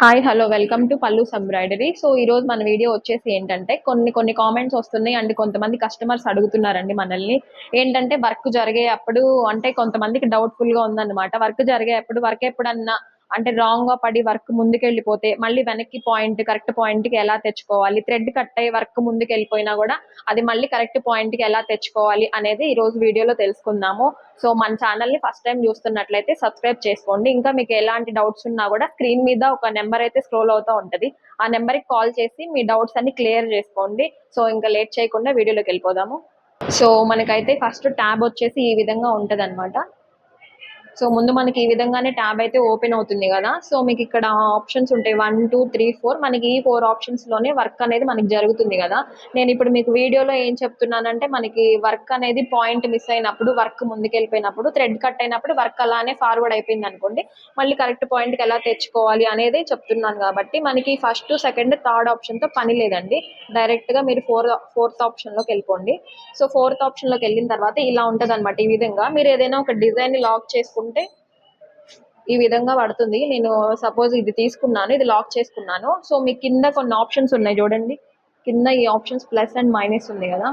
Hi hello welcome to Pallu embroidery so ఈ రోజు మన వీడియో వచ్చేసి ఏంటంటే కొన్ని కొన్ని కామెంట్స్ వస్తున్నాయి అండ్ కొంతమంది కస్టమర్స్ అడుగుతున్నారండి మనల్ని. ఏంటంటే వర్క్ జరిగే అప్పుడు అంటే కొంతమందికి డౌట్ఫుల్గా ఉందన్నమాట. వర్క్ జరిగే అప్పుడు వర్క్ ఎప్పుడన్నా అంటే రాంగ్గా పడి వర్క్ ముందుకెళ్ళిపోతే మళ్ళీ వెనక్కి పాయింట్ కరెక్ట్ పాయింట్కి ఎలా తెచ్చుకోవాలి? థ్రెడ్ కట్ అయ్యి వర్క్ ముందుకు వెళ్ళిపోయినా కూడా అది మళ్ళీ కరెక్ట్ పాయింట్కి ఎలా తెచ్చుకోవాలి అనేది ఈ రోజు వీడియోలో తెలుసుకుందాము. సో మన ఛానల్ని ఫస్ట్ టైం చూస్తున్నట్లయితే సబ్స్క్రైబ్ చేసుకోండి. ఇంకా మీకు ఎలాంటి డౌట్స్ ఉన్నా కూడా స్క్రీన్ మీద ఒక నెంబర్ అయితే స్క్రోల్ అవుతూ ఉంటది. ఆ నెంబర్కి కాల్ చేసి మీ డౌట్స్ అన్ని క్లియర్ చేసుకోండి. సో ఇంకా లేట్ చేయకుండా వీడియోలోకి వెళ్ళిపోదాము. సో మనకైతే ఫస్ట్ ట్యాబ్ వచ్చేసి ఈ విధంగా ఉంటది సో ముందు మనకి ఈ విధంగానే ట్యాబ్ అయితే ఓపెన్ అవుతుంది కదా. సో మీకు ఇక్కడ ఆప్షన్స్ ఉంటాయి. వన్ టూ త్రీ ఫోర్ మనకి ఈ ఫోర్ ఆప్షన్స్లోనే వర్క్ అనేది మనకి జరుగుతుంది కదా. నేను ఇప్పుడు మీకు వీడియోలో ఏం చెప్తున్నానంటే మనకి వర్క్ అనేది పాయింట్ మిస్ అయినప్పుడు వర్క్ ముందుకెళ్ళిపోయినప్పుడు థ్రెడ్ కట్ అయినప్పుడు వర్క్ అలానే ఫార్వర్డ్ అయిపోయింది అనుకోండి. మళ్ళీ కరెక్ట్ పాయింట్కి ఎలా తెచ్చుకోవాలి అనేది చెప్తున్నాను కాబట్టి మనకి ఫస్ట్ సెకండ్ థర్డ్ ఆప్షన్తో పని లేదండి. డైరెక్ట్గా మీరు ఫోర్ ఫోర్త్ ఆప్షన్లోకి వెళ్ళిపోండి. సో ఫోర్త్ ఆప్షన్లోకి వెళ్ళిన తర్వాత ఇలా ఉంటుంది ఈ విధంగా మీరు ఏదైనా ఒక డిజైన్ లాక్ చేసుకుంటే ఈ విధంగా పడుతుంది. నేను సపోజ్ ఇది తీసుకున్నాను ఇది లాక్ చేసుకున్నాను. సో మీ కింద కొన్ని ఆప్షన్స్ ఉన్నాయి చూడండి. కింద ఈ ఆప్షన్స్ ప్లస్ అండ్ మైనస్ ఉంది కదా.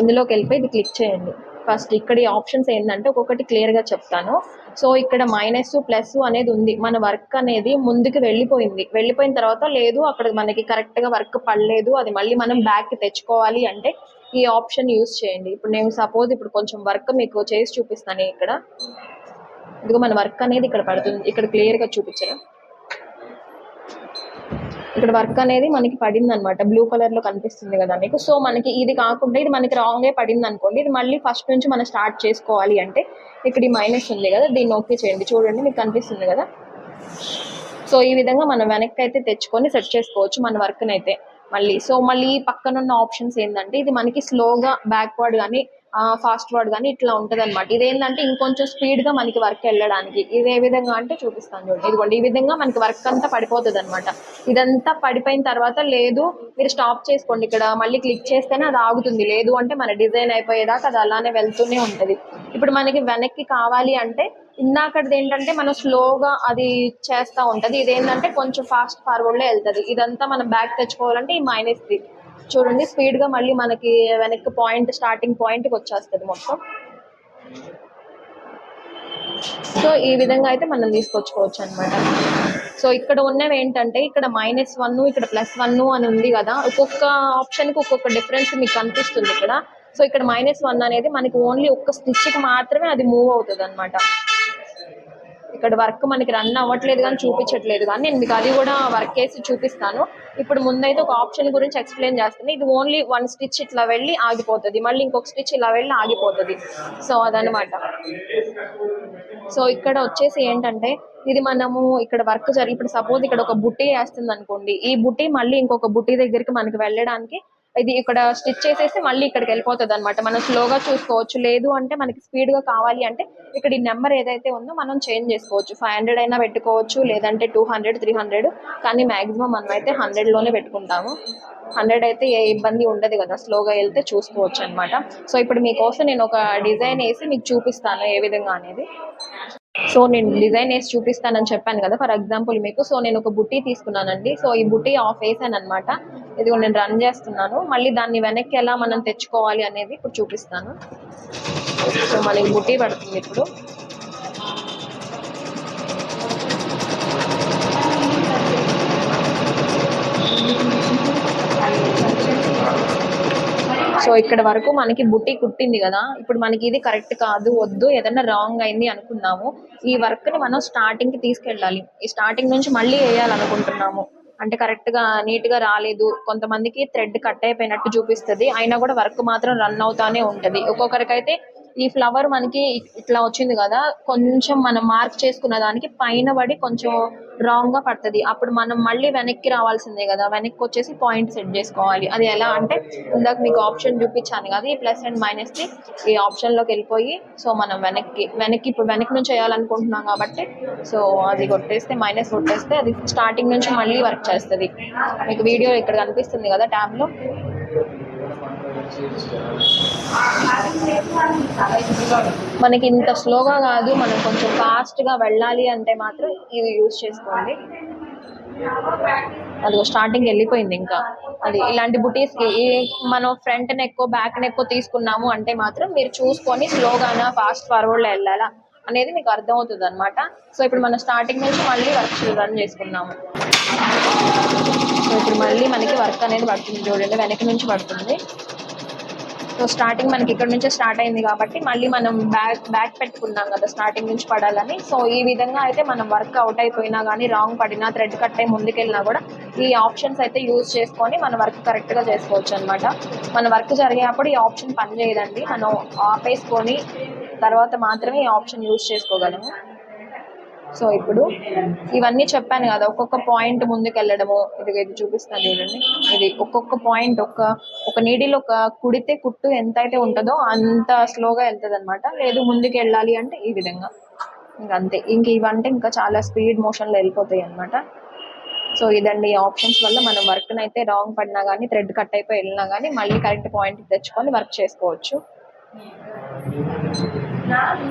ఇందులోకి వెళ్ళిపోయి ఇది క్లిక్ చేయండి. ఫస్ట్ ఇక్కడ ఈ ఆప్షన్స్ ఏంటంటే ఒక్కొక్కటి క్లియర్గా చెప్తాను. సో ఇక్కడ మైనస్ ప్లస్ అనేది ఉంది. మన వర్క్ అనేది ముందుకు వెళ్ళిపోయింది. వెళ్ళిపోయిన తర్వాత లేదు అక్కడ మనకి కరెక్ట్గా వర్క్ పడలేదు. అది మళ్ళీ మనం బ్యాక్ తెచ్చుకోవాలి అంటే ఈ ఆప్షన్ యూస్ చేయండి. ఇప్పుడు నేను సపోజ్ ఇప్పుడు కొంచెం వర్క్ మీకు చేసి చూపిస్తాను ఇక్కడ. ఇదిగో మన వర్క్ అనేది ఇక్కడ పడుతుంది. ఇక్కడ క్లియర్గా చూపించరా? ఇక్కడ వర్క్ అనేది మనకి పడింది అనమాట బ్లూ కలర్లో కనిపిస్తుంది కదా మీకు. సో మనకి ఇది కాకుండా ఇది మనకి రాంగ్ ఏ పడింది అనుకోండి ఇది మళ్ళీ ఫస్ట్ నుంచి మనం స్టార్ట్ చేసుకోవాలి అంటే ఇక్కడ ఈ మైనస్ ఉంది కదా దీన్ని ఓకే చేయండి. చూడండి మీకు కనిపిస్తుంది కదా? సో ఈ విధంగా మనం వెనక్కి అయితే తెచ్చుకొని సెట్ చేసుకోవచ్చు మన వర్క్ అయితే మళ్ళీ సో మళ్ళీ పక్కన ఉన్న ఆప్షన్స్ ఏంటంటే ఇది మనకి స్లోగా బ్యాక్వర్డ్ కానీ ఫాస్ట్ వర్డ్ కానీ ఇట్లా ఉంటుంది అనమాట ఇదేంటంటే ఇంకొంచెం స్పీడ్గా మనకి వర్క్ వెళ్ళడానికి. ఇది ఏ విధంగా అంటే చూపిస్తాను చూడండి. ఇదిగోండి ఈ విధంగా మనకి వర్క్ అంతా పడిపోతుంది అనమాట ఇదంతా పడిపోయిన తర్వాత లేదు మీరు స్టాప్ చేసుకోండి ఇక్కడ. మళ్ళీ క్లిక్ చేస్తేనే అది ఆగుతుంది. లేదు అంటే మన డిజైన్ అయిపోయేదాకా అది అలానే వెళ్తూనే ఉంటది. ఇప్పుడు మనకి వెనక్కి కావాలి అంటే ఇందాకటి ఏంటంటే మనం స్లోగా అది చేస్తూ ఉంటది. ఇదేంటంటే కొంచెం ఫాస్ట్ ఫార్వర్డ్లో వెళ్తది. ఇదంతా మనం బ్యాక్ తెచ్చుకోవాలంటే ఈ మైనస్ త్రీ చూడండి స్పీడ్గా మళ్ళీ మనకి వెనక్కి పాయింట్ స్టార్టింగ్ పాయింట్కి వచ్చేస్తుంది మొత్తం. సో ఈ విధంగా అయితే మనం తీసుకొచ్చుకోవచ్చు అనమాట సో ఇక్కడ ఉన్నవి ఏంటంటే ఇక్కడ మైనస్ వన్ ఇక్కడ ప్లస్ వన్ అని ఉంది కదా. ఒక్కొక్క ఆప్షన్కి ఒక్కొక్క డిఫరెన్స్ మీకు కనిపిస్తుంది ఇక్కడ. సో ఇక్కడ మైనస్ వన్ అనేది మనకి ఓన్లీ ఒక్క స్టిచ్కి మాత్రమే అది మూవ్ అవుతుంది అనమాట ఇక్కడ వర్క్ మనకి రన్ అవ్వట్లేదు కానీ చూపించట్లేదు. కానీ నేను మీకు అది కూడా వర్క్ వేసి చూపిస్తాను. ఇప్పుడు ముందైతే ఒక ఆప్షన్ గురించి ఎక్స్ప్లెయిన్ చేస్తాను. ఇది ఓన్లీ వన్ స్టిచ్ ఇట్లా వెళ్ళి ఆగిపోతుంది. మళ్ళీ ఇంకొక స్టిచ్ ఇలా వెళ్ళి ఆగిపోతుంది. సో అదనమాట సో ఇక్కడ వచ్చేసి ఏంటంటే ఇది మనము ఇక్కడ వర్క్ జరిగి ఇప్పుడు సపోజ్ ఇక్కడ ఒక బుట్టి వేస్తుంది అనుకోండి ఈ బుట్టి మళ్ళీ ఇంకొక బుట్టి దగ్గరికి మనకి వెళ్ళడానికి ఇది ఇక్కడ స్టిచ్ చేసేసి మళ్ళీ ఇక్కడికి వెళ్ళిపోతుంది అనమాట మనం స్లోగా చూసుకోవచ్చు. లేదు అంటే మనకి స్పీడ్గా కావాలి అంటే ఇక్కడ ఈ నెంబర్ ఏదైతే ఉందో మనం చేంజ్ చేసుకోవచ్చు. ఫైవ్ హండ్రెడ్ అయినా పెట్టుకోవచ్చు లేదంటే టూ హండ్రెడ్ త్రీ హండ్రెడ్. కానీ మాక్సిమం మనం అయితే హండ్రెడ్లోనే పెట్టుకుంటాము. హండ్రెడ్ అయితే ఏ ఇబ్బంది ఉండదు కదా. స్లోగా వెళ్తే చూసుకోవచ్చు అనమాట సో ఇప్పుడు మీకోసం నేను ఒక డిజైన్ వేసి మీకు చూపిస్తాను ఏ విధంగా అనేది. సో నేను డిజైన్ వేసి చూపిస్తానని చెప్పాను కదా. ఫర్ ఎగ్జాంపుల్ మీకు. సో నేను ఒక బుట్టి తీసుకున్నానండి. సో ఈ బుట్టి ఆఫ్ వేసాను అనమాట ఇది నేను రన్ చేస్తున్నాను. మళ్ళీ దాన్ని వెనక్కి ఎలా మనం తెచ్చుకోవాలి అనేది ఇప్పుడు చూపిస్తాను. సో మనకి బుట్టి పడుతుంది ఇప్పుడు. సో ఇక్కడ వరకు మనకి బుట్టి కుట్టింది కదా. ఇప్పుడు మనకి ఇది కరెక్ట్ కాదు వద్దు ఏదైనా రాంగ్ అయింది అనుకున్నాము. ఈ వర్క్ని మనం స్టార్టింగ్కి తీసుకెళ్ళాలి. ఈ స్టార్టింగ్ నుంచి మళ్ళీ వేయాలనుకుంటున్నాము. అంటే కరెక్ట్గా నీట్గా రాలేదు. కొంతమందికి థ్రెడ్ కట్ అయిపోయినట్టు చూపిస్తది. అయినా కూడా వర్క్ మాత్రం రన్ అవుతానే ఉంటది. ఒక్కొక్కరికైతే ఈ ఫ్లవర్ మనకి ఇట్లా వచ్చింది కదా కొంచెం మనం మార్క్ చేసుకున్న దానికి పైన పడి కొంచెం రాంగ్గా పడుతుంది. అప్పుడు మనం మళ్ళీ వెనక్కి రావాల్సిందే కదా వెనక్కి వచ్చేసి పాయింట్ సెట్ చేసుకోవాలి. అది ఎలా అంటే ఇందాక మీకు ఆప్షన్ చూపించాను కదా ఈ ప్లస్ అండ్ మైనస్ని ఈ ఆప్షన్లోకి వెళ్ళిపోయి సో మనం వెనక్కి వెనక్కి ఇప్పుడు వెనక్కి నుంచి చేయాలనుకుంటున్నాం కాబట్టి సో అది కొట్టేస్తే మైనస్ కొట్టేస్తే అది స్టార్టింగ్ నుంచి మళ్ళీ వర్క్ చేస్తుంది. మీకు వీడియో ఇక్కడ కనిపిస్తుంది కదా ట్యాబ్లో. మనకి ఇంత స్లోగా కాదు మనం కొంచెం ఫాస్ట్గా వెళ్ళాలి అంటే మాత్రం ఇది యూజ్ చేసుకోండి అది స్టార్టింగ్ వెళ్ళిపోయింది ఇంకా. అది ఇలాంటి బుటీస్కి మనం ఫ్రంట్ నెక్కో బ్యాక్ నెక్కో తీసుకున్నాము అంటే మాత్రం మీరు చూసుకొని స్లోగానా ఫాస్ట్ ఫార్వర్డ్లో వెళ్ళాలా? అనేది మీకు అర్థం అవుతుంది అనమాట సో ఇప్పుడు మనం స్టార్టింగ్ నుంచి మళ్ళీ వర్క్ రన్ చేసుకున్నాము. సో ఇప్పుడు మళ్ళీ మనకి వర్క్ అనేది పడుతుంది చూడండి వెనక నుంచి పడుతుంది. సో స్టార్టింగ్ మనకి ఇక్కడ నుంచే స్టార్ట్ అయింది కాబట్టి మళ్ళీ మనం బ్యాక్ బ్యాక్ పెట్టుకున్నాం కదా స్టార్టింగ్ నుంచి పడాలని. సో ఈ విధంగా అయితే మనం వర్క్ అవుట్ అయిపోయినా కానీ రాంగ్ పడినా థ్రెడ్ కట్ అయి ముందుకెళ్ళినా కూడా ఈ ఆప్షన్స్ అయితే యూజ్ చేసుకొని మన వర్క్ కరెక్ట్గా చేసుకోవచ్చు అనమాట మన వర్క్ జరిగేటప్పుడు ఈ ఆప్షన్ పని చేయదండి మనం ఆపేసుకొని తర్వాత మాత్రమే ఈ ఆప్షన్ యూజ్ చేసుకోగలము. సో ఇప్పుడు ఇవన్నీ చెప్పాను కదా ఒక్కొక్క పాయింట్ ముందుకు వెళ్ళడము ఇది ఇది చూపిస్తాను చూడండి. ఇది ఒక్కొక్క పాయింట్ ఒక ఒక నీడిలో ఒక కుడితే కుట్టు ఎంత అయితే ఉంటుందో అంత స్లోగా వెళ్తుంది అనమాట లేదు ముందుకు వెళ్ళాలి అంటే ఈ విధంగా. ఇంకా అంతే ఇంక ఇవంటే ఇంకా చాలా స్పీడ్ మోషన్లో వెళ్ళిపోతాయి అనమాట సో ఇదండి ఈ ఆప్షన్స్ వల్ల మనం వర్క్ని అయితే రాంగ్ పడినా కానీ థ్రెడ్ కట్ అయిపోయి వెళ్ళినా కానీ మళ్ళీ కరెక్ట్ పాయింట్ తెచ్చుకొని వర్క్ చేసుకోవచ్చు. না